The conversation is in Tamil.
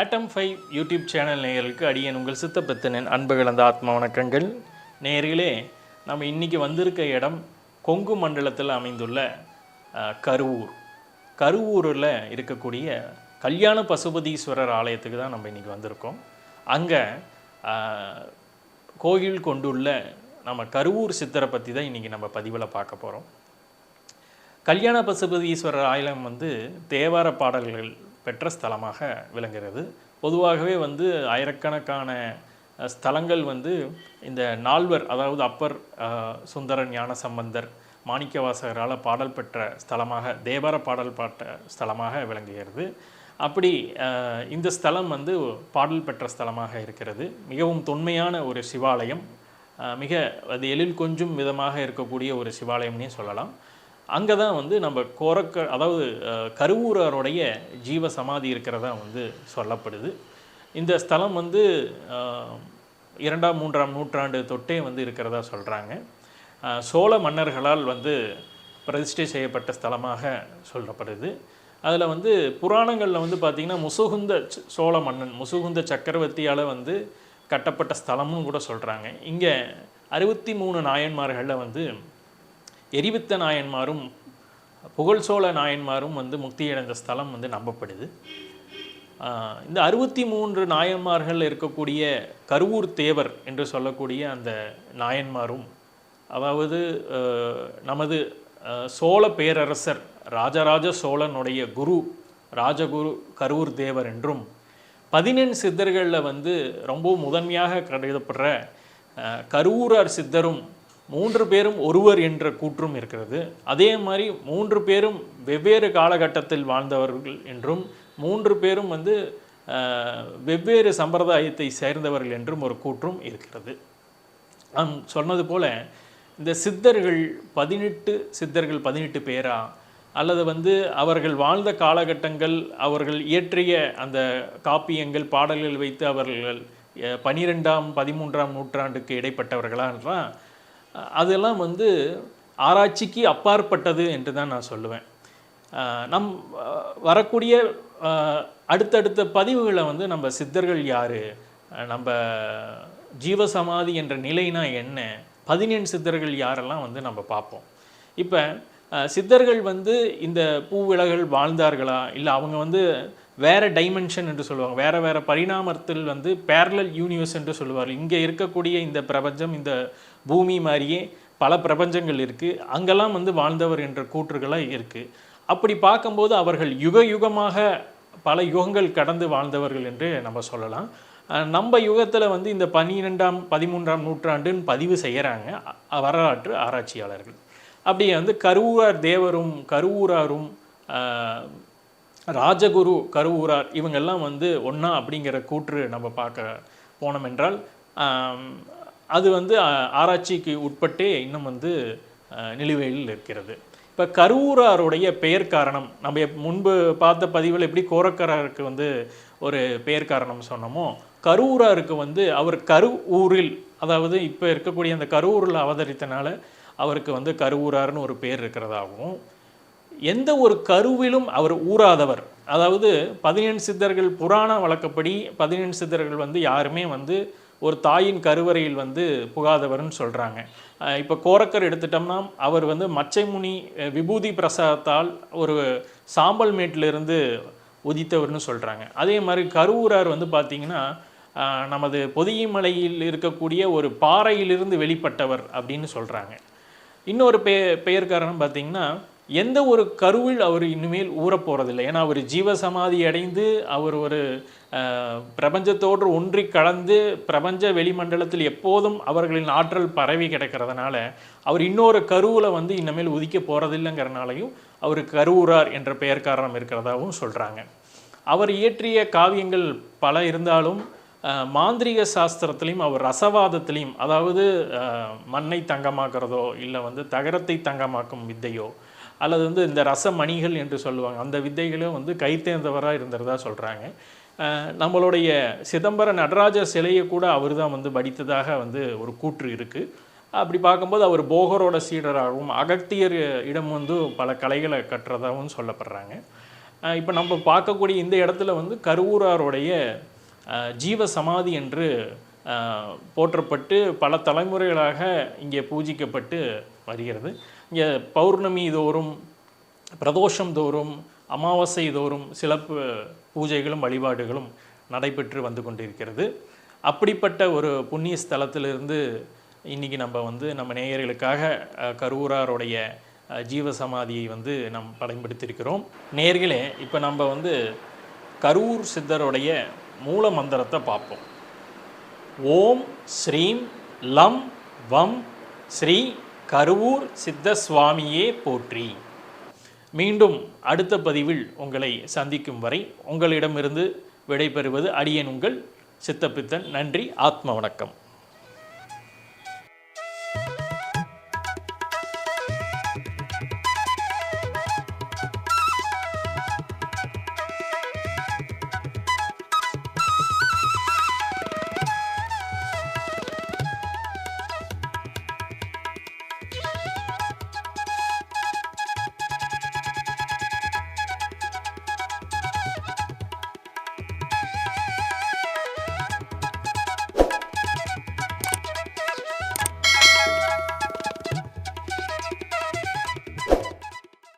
ஆட்டம் ஃபைவ் யூடியூப் சேனல் நேயர்களுக்கு அடியன் உங்கள் சித்தப்பத்தனின் அன்பு கலந்த ஆத்ம வணக்கங்கள். நேயர்களே நம்ம இன்னைக்கு வந்திருக்க இடம் கொங்கு மண்டலத்தில் அமைந்துள்ள கருவூர். கருவூரில் இருக்கக்கூடிய கல்யாண பசுபதீஸ்வரர் ஆலயத்துக்கு தான் நம்ம இன்றைக்கி வந்திருக்கோம். அங்கே கோயில் கொண்டுள்ள நம்ம கருவூர் சித்தரை பற்றி தான் இன்றைக்கி நம்ம பதிவில் பார்க்க போகிறோம் கல்யாண பசுபதீஸ்வரர் ஆலயம் வந்து தேவார பாடல்கள் பெற்ற ஸ்தலமாக விளங்குகிறது. பொதுவாகவே வந்து ஆயிரக்கணக்கான ஸ்தலங்கள் வந்து இந்த நால்வர் அதாவது அப்பர் அஹ், சுந்தரன் ஞான சம்பந்தர் மாணிக்கவாசகரால் பாடல் பெற்ற ஸ்தலமாக தேவார பாடல் பாட்ட ஸ்தலமாக விளங்குகிறது. அப்படி அஹ், இந்த ஸ்தலம் வந்து பாடல் பெற்ற ஸ்தலமாக இருக்கிறது. மிகவும் தொன்மையான ஒரு சிவாலயம். மிக அது எழில் கொஞ்சம் விதமாக இருக்கக்கூடிய ஒரு சிவாலயம்னே சொல்லலாம். அங்கே தான் வந்து நம்ம கோரக்க அதாவது கருவூரருடைய ஜீவ சமாதி இருக்கிறதா வந்து சொல்லப்படுது. இந்த ஸ்தலம் வந்து இரண்டாம் மூன்றாம் நூற்றாண்டு தொட்டே வந்து இருக்கிறதா சொல்கிறாங்க சோழ மன்னர்களால் வந்து பிரதிஷ்டை செய்யப்பட்ட ஸ்தலமாக சொல்லப்படுது. அதில் வந்து புராணங்களில் வந்து பார்த்திங்கன்னா முசுகுந்த ச- சோழ மன்னன் முசுகுந்த சக்கரவர்த்தியால் வந்து கட்டப்பட்ட ஸ்தலம்னு கூட சொல்கிறாங்க இங்கே அறுபத்தி மூணு நாயன்மார்களில் வந்து எரிவித்த நாயன்மாரும் புகழ் சோழ நாயன்மாரும் வந்து முக்தியடைந்த ஸ்தலம் வந்து நம்பப்படுது. இந்த அறுபத்தி மூன்று நாயன்மார்கள் இருக்கக்கூடிய கருவூர் தேவர் என்று சொல்லக்கூடிய அந்த நாயன்மாரும் அதாவது நமது சோழ பேரரசர் ராஜராஜ சோழனுடைய குரு ராஜகுரு கருவூர் தேவர் என்றும் பதினெண் சித்தர்களில் வந்து ரொம்ப முதன்மையாக கருதப்படுற ஆஹ் கருவூரார் சித்தரும் மூன்று பேரும் ஒருவர் என்ற கூற்றும் இருக்கிறது. அதே மாதிரி மூன்று பேரும் வெவ்வேறு காலகட்டத்தில் வாழ்ந்தவர்கள் என்றும் மூன்று பேரும் வந்து வெவ்வேறு சம்பிரதாயத்தை சேர்ந்தவர்கள் என்றும் ஒரு கூற்றும் இருக்கிறது. நாம் சொன்னது போல இந்த சித்தர்கள் பதினெட்டு சித்தர்கள் பதினெட்டு பேரா? அல்லது வந்து அவர்கள் வாழ்ந்த காலகட்டங்கள் அவர்கள் இயற்றிய அந்த காப்பியங்கள் பாடல்கள் வைத்து அவர்கள் பனிரெண்டாம் பதிமூன்றாம் நூற்றாண்டுக்கு இடைப்பட்டவர்களான்றான் அதெல்லாம் வந்து ஆராய்ச்சிக்கு அப்பாற்பட்டது என்று தான் நான் சொல்லுவேன். நம் வரக்கூடிய அடுத்தடுத்த பதிவுகளை வந்து நம்ம சித்தர்கள் யார் நம்ம ஜீவசமாதி என்ற நிலைனா என்ன பதினெண் சித்தர்கள் யாரெல்லாம் வந்து நம்ம பார்ப்போம். இப்போ சித்தர்கள் வந்து இந்த பூவிலகள் வாழ்ந்தார்களா இல்லை அவங்க வந்து வேறு டைமென்ஷன் என்று சொல்லுவாங்க. வேறு வேறு பரிணாமத்தில் வந்து பேரலல் யூனிவர்ஸ் என்று சொல்லுவார்கள். இங்கே இருக்கக்கூடிய இந்த பிரபஞ்சம் இந்த பூமி மாதிரியே பல பிரபஞ்சங்கள் இருக்குது அங்கெல்லாம் வந்து வாழ்ந்தவர் என்ற கூற்றுகளாக இருக்குது அப்படி பார்க்கும்போது அவர்கள் யுக யுகமாக பல யுகங்கள் கடந்து வாழ்ந்தவர்கள் என்று நம்ம சொல்லலாம். நம்ம யுகத்தில் வந்து இந்த பன்னிரெண்டாம் பதிமூன்றாம் நூற்றாண்டுன்னு பதிவு செய்கிறாங்க வரலாற்று ஆராய்ச்சியாளர்கள். அப்படியே வந்து கருவூரார் தேவரும் கருவூராரும் ராஜகுரு கருவூரார் இவங்கெல்லாம் வந்து ஒன்றா அப்படிங்கிற கூற்று நம்ம பார்க்க போனோம் என்றால் அது வந்து ஆராய்ச்சிக்கு உட்பட்டே இன்னும் வந்து நிலுவையில் இருக்கிறது. இப்போ கருவூராருடைய பெயர் காரணம் நம்ம முன்பு பார்த்த பதிவில் எப்படி கோரக்கராருக்கு வந்து ஒரு பெயர் காரணம் சொன்னோமோ கருவூராருக்கு வந்து அவர் கரு ஊரில் அதாவது இப்போ இருக்கக்கூடிய அந்த கருவூரில் அவதரித்தனால அவருக்கு வந்து கருவூரார்னு ஒரு பேர் இருக்கிறதாகவும் எந்த ஒரு கருவிலும் அவர் ஊறாதவர். அதாவது பதினெண் சித்தர்கள் புராண வழக்கப்படி பதினெண் சித்தர்கள் வந்து யாருமே வந்து ஒரு தாயின் கருவறையில் வந்து புகாதவர்னு சொல்கிறாங்க இப்போ கோரக்கர் எடுத்துட்டோம்னா அவர் வந்து மச்சைமுனி விபூதி பிரசாதத்தால் ஒரு சாம்பல் மேட்டிலிருந்து உதித்தவர்னு சொல்கிறாங்க அதே மாதிரி கருவூரார் வந்து பார்த்திங்கன்னா நமது பொதியமலையில் இருக்கக்கூடிய ஒரு பாறையிலிருந்து வெளிப்பட்டவர் அப்படின்னு சொல்கிறாங்க இன்னொரு பெ பெயர்காரன் பார்த்திங்கன்னா பார்த்தீங்கன்னா எந்த ஒரு கருவில் அவர் இனிமேல் ஊறப்போகிறதில்லை ஏன்னா அவர் ஜீவசமாதி அடைந்து அவர் ஒரு பிரபஞ்சத்தோடு ஒன்றி கலந்து பிரபஞ்ச வெளிமண்டலத்தில் எப்போதும் அவர்களின் ஆற்றல் பரவி கிடக்கிறதுனால அவர் இன்னொரு கருவில் வந்து இனிமேல் உதிக்க போகிறதில்லைங்கிறனாலையும் அவர் கருவூரார் என்ற பெயர் காரணம் இருக்கிறதாகவும் சொல்கிறாங்க அவர் இயற்றிய காவியங்கள் பல இருந்தாலும் மாந்திரிக மாந்திரீக சாஸ்திரத்திலையும் அவர் ரசவாதத்திலையும் அதாவது மண்ணை தங்கமாக்குறதோ இல்லை வந்து தகரத்தை தங்கமாக்கும் வித்தையோ அல்லது வந்து இந்த ரசமணிகள் என்று சொல்லுவாங்க. அந்த வித்தைகளும் வந்து கைத்தேர்ந்தவராக இருந்ததா சொல்கிறாங்க நம்மளுடைய சிதம்பர நடராஜ சிலையை கூட அவர் தான் வந்து படித்ததாக வந்து ஒரு கூற்று இருக்குது அப்படி பார்க்கும்போது அவர் போகரோட சீடராகவும் அகத்தியர் இடம் வந்து பல கலைகளை கற்றதாகவும் சொல்லப்படுறாங்க. இப்போ நம்ம பார்க்கக்கூடிய இந்த இடத்துல வந்து கருவூராருடைய ஜீவ சமாதி என்று போற்றப்பட்டு பல தலைமுறைகளாக இங்கே பூஜிக்கப்பட்டு வருகிறது. இங்கே பௌர்ணமி தோறும் பிரதோஷம் தோறும் அமாவாசை தோறும் சிறப்பு பூஜைகளும் வழிபாடுகளும் நடைபெற்று வந்து கொண்டிருக்கிறது. அப்படிப்பட்ட ஒரு புண்ணிய ஸ்தலத்திலிருந்து இன்னைக்கு நம்ம வந்து நம்ம நேயர்களுக்காக கரூராருடைய ஜீவசமாதியை வந்து நம் பயன்படுத்தியிருக்கிறோம் நேர்களே இப்போ நம்ம வந்து கரூர் சித்தருடைய மூல மந்திரத்தை பார்ப்போம். ஓம் ஸ்ரீம் லம் வம் ஸ்ரீ கருவூர் சித்த சுவாமியே போற்றி. மீண்டும் அடுத்த பதிவில் உங்களை சந்திக்கும் வரை உங்களிடமிருந்து விடைபெறுவது அடியேன் உங்கள் சித்தப்பித்தன். நன்றி ஆத்ம வணக்கம்.